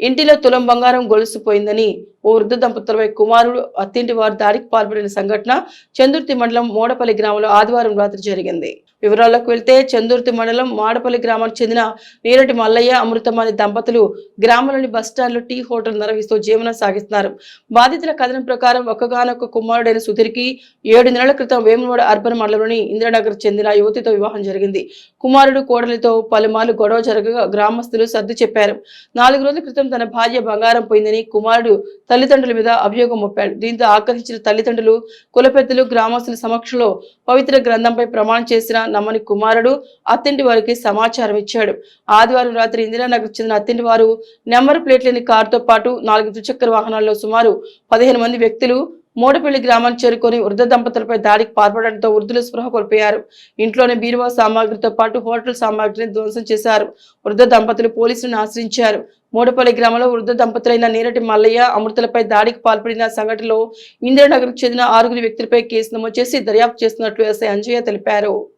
ఇంటిలో తులం బంగారం గొలుసుపోయిందని ఓ వృద్ధ దంపతులపై కుమారుడు అత్తింటి వారు దాడికి పాల్పడిన సంఘటన చందుర్తి మండలం మోడపల్లి గ్రామంలో ఆదివారం రాత్రి జరిగింది. వివరాల్లోకి వెళ్తే చందుర్తి మండలం మాడపల్లి గ్రామానికి చెందిన నీరటి మల్లయ్య అమృతమాని దంపతులు గ్రామంలోని బస్టాండ్లో టీ హోటల్ నిర్వహిస్తూ జీవనం సాగిస్తున్నారు. బాధితుల కథనం ప్రకారం ఒక్కగానొక్క కుమారుడైన సుధీర్కి ఏడు నెలల క్రితం వేములవాడ అర్బన్ మండలంలోని ఇందిరానగర్ చెందిన యువతితో వివాహం జరిగింది. కుమారుడు కోడలితో పలుమార్లు గొడవ జరగగా గ్రామస్తులు సర్ది చెప్పారు. నాలుగు రోజుల క్రితం తన భార్య బంగారం పోయిందని కుమారుడు తల్లిదండ్రుల మీద అభియోగం మోపాడు. దీంతో ఆకర్షించిన తల్లిదండ్రులు కులపెద్దలు గ్రామస్తుల సమక్షంలో పవిత్ర గ్రంథంపై ప్రమాణం చేసిన నమ్మని కుమారుడు అత్తింటి వారికి సమాచారం ఇచ్చాడు. ఆదివారం రాత్రి ఇందిరానగర్ చెందిన అత్తింటి వారు నెంబర్ ప్లేట్ లేని కారుతో పాటు నాలుగు ద్విచక్ర వాహనాల్లో సుమారు పదిహేను మంది వ్యక్తులు మోడపల్లి గ్రామాన్ని చేరుకొని వృద్ధ దంపతులపై దాడికి పాల్పడడంతో వృద్ధులు స్పృహ కోల్పోయారు. ఇంట్లోని బీరువా సామాగ్రితో పాటు హోటల్ సామాగ్రిని ధ్వంసం చేశారు. వృద్ధ దంపతులు పోలీసులను ఆశ్రయించారు. మోడపల్లి గ్రామంలో వృద్ధ దంపతులైన నీరటి మల్లయ్య అమృతలపై దాడికి పాల్పడిన సంఘటనలో ఇందిరానగర్కు చెందిన ఆరుగురు వ్యక్తులపై కేసు నమోదు చేసి దర్యాప్తు చేస్తున్నట్లు ఎస్ఐ అంజయ్య తెలిపారు.